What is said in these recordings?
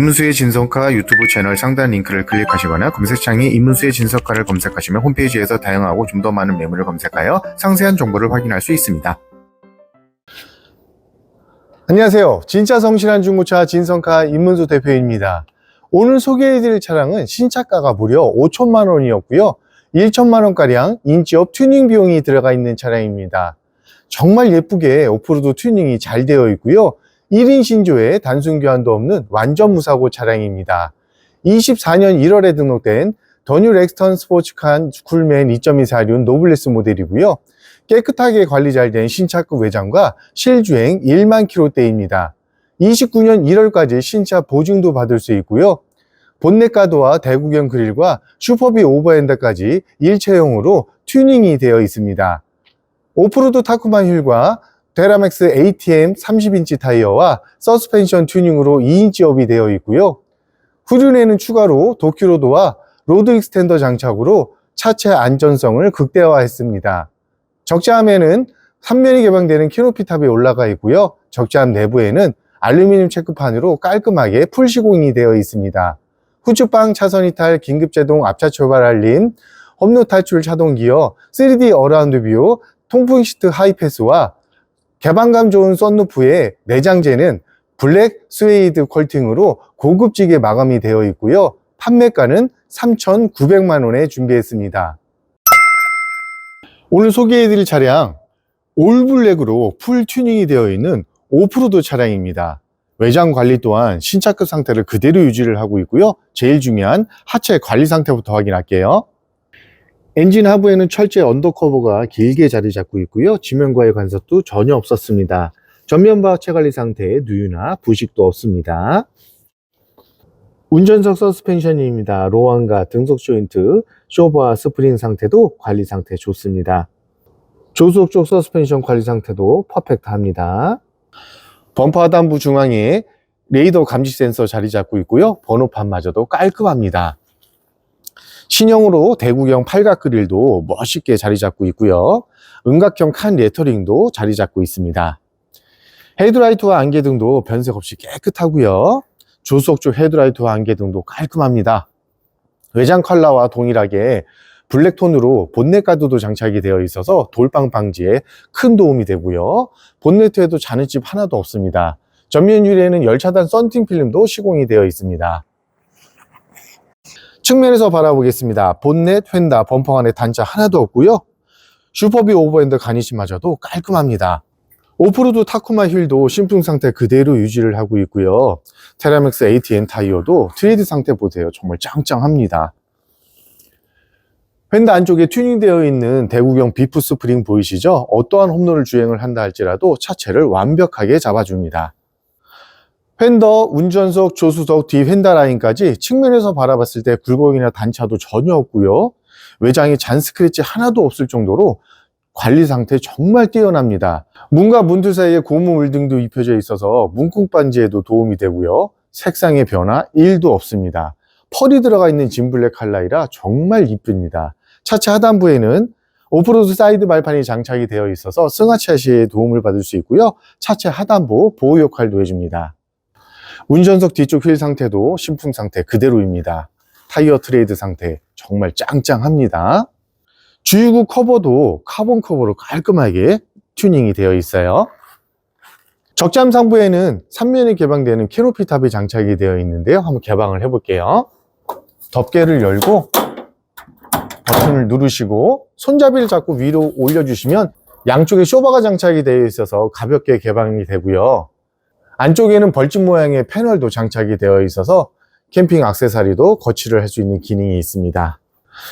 임문수의 진성카 유튜브 채널 상단 링크를 클릭하시거나 검색창에 임문수의 진성카를 검색하시면 홈페이지에서 다양하고 좀 더 많은 매물을 검색하여 상세한 정보를 확인할 수 있습니다. 안녕하세요. 진짜 성실한 중고차 진성카 임문수 대표입니다. 오늘 소개해드릴 차량은 신차가가 무려 5천만 원이었고요. 1천만 원가량 인지업 튜닝 비용이 들어가 있는 차량입니다. 정말 예쁘게 오프로드 튜닝이 잘 되어 있고요. 1인 신조에 단순 교환도 없는 완전 무사고 차량입니다. 24년 1월에 등록된 더뉴 렉스턴 스포츠칸 쿨맨 2.24륜 노블레스 모델이고요. 깨끗하게 관리 잘 된 신차급 외장과 실주행 1만 킬로대입니다. 29년 1월까지 신차 보증도 받을 수 있고요. 본넷 가드와 대구경 그릴과 슈퍼비 오버핸드까지 일체형으로 튜닝이 되어 있습니다. 오프로드 타쿠만 휠과 데라맥스 ATM 30인치 타이어와 서스펜션 튜닝으로 2인치 업이 되어 있고요. 후륜에는 추가로 도큐로드와 로드 익스텐더 장착으로 차체 안전성을 극대화했습니다. 적재함에는 3면이 개방되는 키노피 탑이 올라가 있고요. 적재함 내부에는 알루미늄 체크판으로 깔끔하게 풀 시공이 되어 있습니다. 후측방 차선 이탈, 긴급제동 앞차 출발 알림, 험로 탈출 차동 기어, 3D 어라운드 뷰, 통풍 시트 하이패스와 개방감 좋은 썬루프의 내장재는 블랙 스웨이드 컬팅으로 고급지게 마감이 되어 있고요. 판매가는 3,900만 원에 준비했습니다. 오늘 소개해드릴 차량 올블랙으로 풀 튜닝이 되어 있는 오프로드 차량입니다. 외장 관리 또한 신차급 상태를 그대로 유지를 하고 있고요. 제일 중요한 하체 관리 상태부터 확인할게요. 엔진 하부에는 철제 언더커버가 길게 자리 잡고 있고요. 지면과의 간섭도 전혀 없었습니다. 전면부 하체 관리 상태에 누유나 부식도 없습니다. 운전석 서스펜션입니다. 로안과 등속 조인트, 쇼버와 스프링 상태도 관리 상태 좋습니다. 조수석 쪽 서스펜션 관리 상태도 퍼펙트합니다. 범퍼 하단부 중앙에 레이더 감지 센서 자리 잡고 있고요. 번호판마저도 깔끔합니다. 신형으로 대구경 팔각 그릴도 멋있게 자리 잡고 있고요. 음각형 칸 레터링도 자리 잡고 있습니다. 헤드라이트와 안개등도 변색 없이 깨끗하고요. 조수석 쪽 헤드라이트와 안개등도 깔끔합니다. 외장 컬러와 동일하게 블랙톤으로 본넷 가드도 장착이 되어 있어서 돌방 방지에 큰 도움이 되고요. 본네트에도 잔해집 하나도 없습니다. 전면 유리에는 열차단 썬팅 필름도 시공이 되어 있습니다. 측면에서 바라보겠습니다. 본넷, 휀다, 범퍼 안에 단자 하나도 없고요. 슈퍼비 오버핸드 가니시마저도 깔끔합니다. 오프로드 타쿠마 휠도 신품 상태 그대로 유지를 하고 있고요. 테라맥스 ATN 타이어도 트레이드 상태 보세요. 정말 짱짱합니다. 휀다 안쪽에 튜닝되어 있는 대구경 비프 스프링 보이시죠? 어떠한 홈런을 주행을 한다 할지라도 차체를 완벽하게 잡아줍니다. 휀더, 운전석, 조수석, 뒤 휀다 라인까지 측면에서 바라봤을 때 굴곡이나 단차도 전혀 없고요. 외장에 잔 스크래치 하나도 없을 정도로 관리 상태 정말 뛰어납니다. 문과 문틀 사이에 고무 물등도 입혀져 있어서 문콕 반지에도 도움이 되고요. 색상의 변화 1도 없습니다. 펄이 들어가 있는 진블랙 칼라이라 정말 이쁩니다. 차체 하단부에는 오프로드 사이드 발판이 장착이 되어 있어서 승하차 시에 도움을 받을 수 있고요. 차체 하단부 보호 역할도 해줍니다. 운전석 뒤쪽 휠 상태도 신품 상태 그대로입니다. 타이어 트레이드 상태 정말 짱짱합니다. 주유구 커버도 카본 커버로 깔끔하게 튜닝이 되어 있어요. 적잠 상부에는 3면이 개방되는 캐노피 탑이 장착이 되어 있는데요. 한번 개방을 해볼게요. 덮개를 열고 버튼을 누르시고 손잡이를 잡고 위로 올려주시면 양쪽에 쇼바가 장착이 되어 있어서 가볍게 개방이 되고요. 안쪽에는 벌집 모양의 패널도 장착이 되어 있어서 캠핑 악세사리도 거치를 할 수 있는 기능이 있습니다.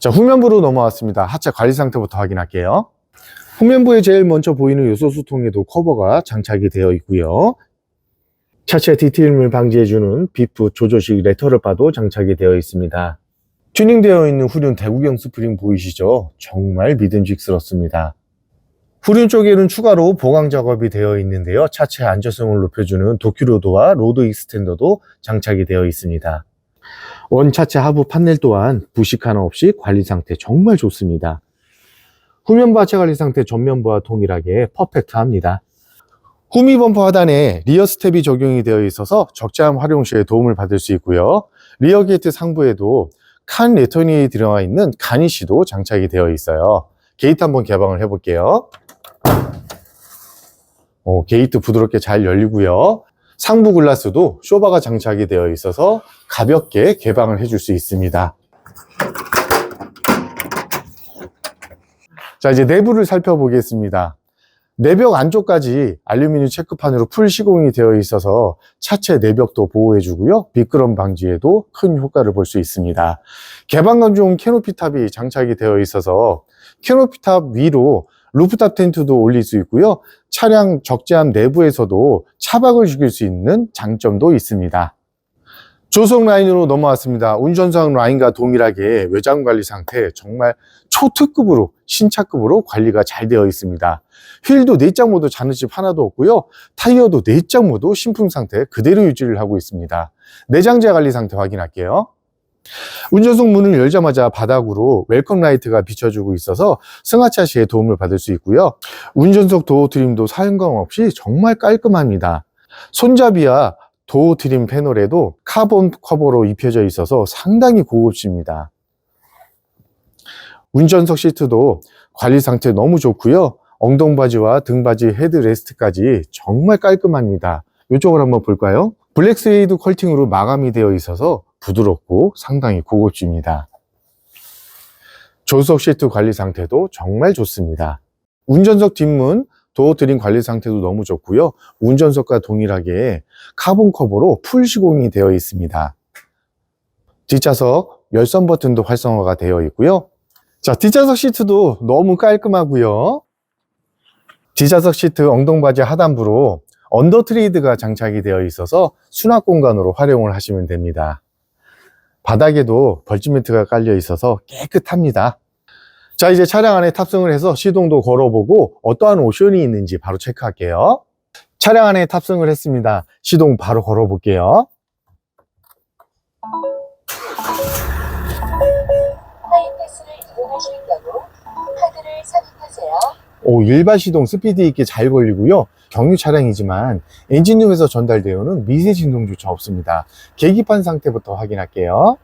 자, 후면부로 넘어왔습니다. 하체 관리 상태부터 확인할게요. 후면부에 제일 먼저 보이는 요소수통에도 커버가 장착이 되어 있고요. 차체 디테일물 방지해주는 비프 조조식 레터럴 바도 장착이 되어 있습니다. 튜닝되어 있는 후륜 대구경 스프링 보이시죠? 정말 믿음직스럽습니다. 후륜 쪽에는 추가로 보강 작업이 되어 있는데요. 차체 안전성을 높여주는 도큐로드와 로드 익스텐더도 장착이 되어 있습니다. 원차체 하부 판넬 또한 부식 하나 없이 관리 상태 정말 좋습니다. 후면 부 하체 관리 상태 전면부와 동일하게 퍼펙트합니다. 후미 범퍼 하단에 리어 스텝이 적용이 되어 있어서 적재함 활용 시에 도움을 받을 수 있고요. 리어 게이트 상부에도 칸 레터니에 들어가 있는 가니시도 장착이 되어 있어요. 게이트 한번 개방을 해볼게요. 어, 게이트 부드럽게 잘 열리고요. 상부 글라스도 쇼바가 장착이 되어 있어서 가볍게 개방을 해줄 수 있습니다. 자, 이제 내부를 살펴보겠습니다. 내벽 안쪽까지 알루미늄 체크판으로 풀 시공이 되어 있어서 차체 내벽도 보호해주고요. 미끄럼 방지에도 큰 효과를 볼 수 있습니다. 개방감 좋은 캐노피 탑이 장착이 되어 있어서 캐노피 탑 위로 루프탑 텐트도 올릴 수 있고요. 차량 적재함 내부에서도 차박을 죽일 수 있는 장점도 있습니다. 조속 라인으로 넘어왔습니다. 운전석 라인과 동일하게 외장 관리 상태 정말 초특급으로 신차급으로 관리가 잘 되어 있습니다. 휠도 내장 모드 자느집 하나도 없고요. 타이어도 내장 모드 신품 상태 그대로 유지를 하고 있습니다. 내장재 관리 상태 확인할게요. 운전석 문을 열자마자 바닥으로 웰컴 라이트가 비춰주고 있어서 승하차 시에 도움을 받을 수 있고요. 운전석 도어 트림도 사용감 없이 정말 깔끔합니다. 손잡이와 도어 트림 패널에도 카본 커버로 입혀져 있어서 상당히 고급집니다. 운전석 시트도 관리 상태 너무 좋고요. 엉덩바지와 등바지 헤드레스트까지 정말 깔끔합니다. 이쪽을 한번 볼까요? 블랙 스웨이드 컬팅으로 마감이 되어 있어서 부드럽고 상당히 고급집니다. 조수석 시트 관리 상태도 정말 좋습니다. 운전석 뒷문 도어 트림 관리 상태도 너무 좋고요. 운전석과 동일하게 카본 커버로 풀 시공이 되어 있습니다. 뒷좌석 열선 버튼도 활성화가 되어 있고요. 자, 뒷좌석 시트도 너무 깔끔하고요. 뒷좌석 시트 엉덩바지 하단부로 언더 트레이드가 장착이 되어 있어서 수납 공간으로 활용을 하시면 됩니다. 바닥에도 벌집매트가 깔려 있어서 깨끗합니다. 자, 이제 차량 안에 탑승을 해서 시동도 걸어보고 어떠한 옵션이 있는지 바로 체크할게요. 차량 안에 탑승을 했습니다. 시동 바로 걸어볼게요. 오, 일반 시동 스피드 있게 잘 걸리고요. 경유 차량이지만 엔진룸에서 전달되어오는 미세 진동조차 없습니다. 계기판 상태부터 확인할게요.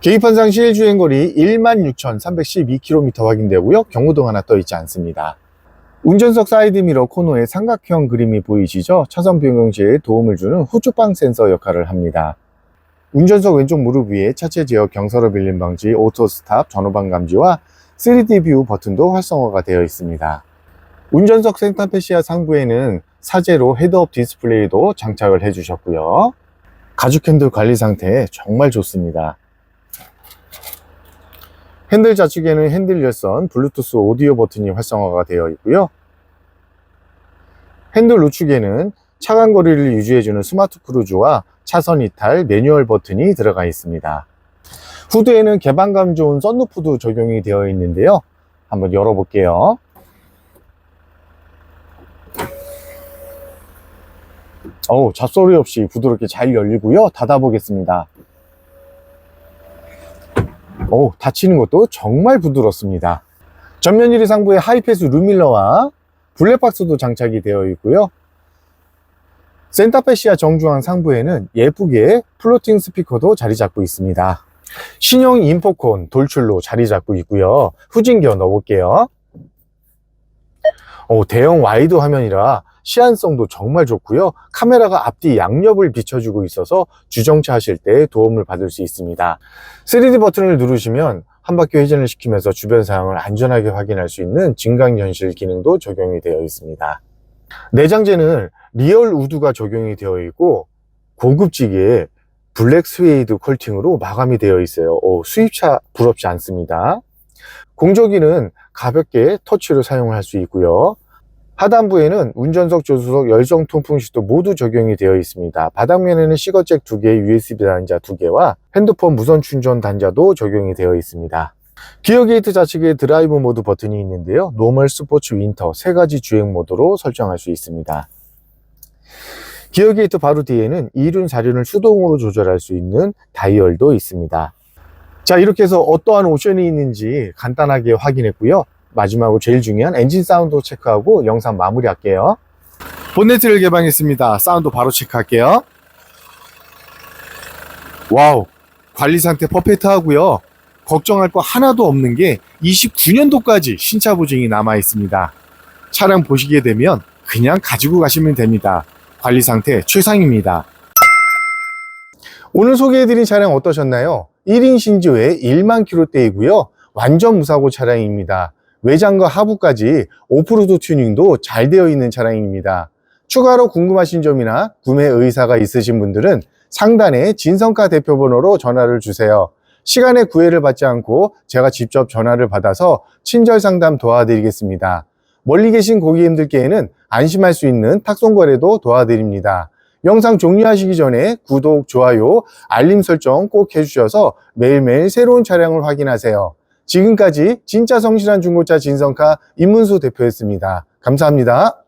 계기판상 시일 주행거리 16,312km 확인되고요. 경고등 하나 떠 있지 않습니다. 운전석 사이드미러 코너에 삼각형 그림이 보이시죠? 차선 변경 시에 도움을 주는 후측방 센서 역할을 합니다. 운전석 왼쪽 무릎 위에 차체 제어 경사로 빌림 방지, 오토 스탑, 전후방 감지와 3D 뷰 버튼도 활성화가 되어 있습니다. 운전석 센터 패시아 상부에는 사제로 헤드업 디스플레이도 장착을 해주셨고요. 가죽 핸들 관리 상태 정말 좋습니다. 핸들 좌측에는 핸들 열선, 블루투스 오디오 버튼이 활성화가 되어 있고요. 핸들 우측에는 차간 거리를 유지해주는 스마트 크루즈와 차선 이탈 매뉴얼 버튼이 들어가 있습니다. 후드에는 개방감 좋은 썬루프도 적용이 되어 있는데요. 한번 열어볼게요. 어우, 잡소리 없이 부드럽게 잘 열리고요. 닫아 보겠습니다. 오, 닫히는 것도 정말 부드럽습니다. 전면 유리 상부에 하이패스 루밀러와 블랙박스도 장착이 되어 있고요. 센터페시아 정중앙 상부에는 예쁘게 플로팅 스피커도 자리 잡고 있습니다. 신형 인포콘 돌출로 자리 잡고 있고요. 후진기어 넣어볼게요. 오, 대형 와이드 화면이라 시안성도 정말 좋고요. 카메라가 앞뒤 양옆을 비춰주고 있어서 주정차 하실 때 도움을 받을 수 있습니다. 3D 버튼을 누르시면 한 바퀴 회전을 시키면서 주변 상황을 안전하게 확인할 수 있는 증강현실 기능도 적용이 되어 있습니다. 내장재는 리얼 우드가 적용이 되어 있고 고급지게 블랙 스웨이드 컬팅으로 마감이 되어 있어요. 오, 수입차 부럽지 않습니다. 공조기는 가볍게 터치로 사용할 수 있고요. 하단부에는 운전석, 조수석, 열정 통풍식도 모두 적용이 되어 있습니다. 바닥면에는 시거잭 2개, USB 단자 2개와 핸드폰 무선 충전 단자도 적용이 되어 있습니다. 기어 게이트 좌측에 드라이브 모드 버튼이 있는데요. 노멀, 스포츠, 윈터 세 가지 주행 모드로 설정할 수 있습니다. 기어 게이트 바로 뒤에는 2륜, 4륜을 수동으로 조절할 수 있는 다이얼도 있습니다. 자, 이렇게 해서 어떠한 옵션이 있는지 간단하게 확인했고요. 마지막으로 제일 중요한 엔진 사운드 체크하고 영상 마무리할게요. 본네트를 개방했습니다. 사운드 바로 체크할게요. 와우, 관리 상태 퍼펙트 하고요. 걱정할 거 하나도 없는 게 29년도까지 신차 보증이 남아 있습니다. 차량 보시게 되면 그냥 가지고 가시면 됩니다. 관리 상태 최상입니다. 오늘 소개해드린 차량 어떠셨나요? 1인 신조의 1만 킬로대이고요. 완전 무사고 차량입니다. 외장과 하부까지 오프로드 튜닝도 잘 되어 있는 차량입니다. 추가로 궁금하신 점이나 구매 의사가 있으신 분들은 상단에 진성카 대표번호로 전화를 주세요. 시간에 구애를 받지 않고 제가 직접 전화를 받아서 친절 상담 도와드리겠습니다. 멀리 계신 고객님들께는 안심할 수 있는 탁송 거래도 도와드립니다. 영상 종료하시기 전에 구독, 좋아요, 알림 설정 꼭 해주셔서 매일매일 새로운 차량을 확인하세요. 지금까지 진짜 성실한 중고차 진성카 임문수 대표였습니다. 감사합니다.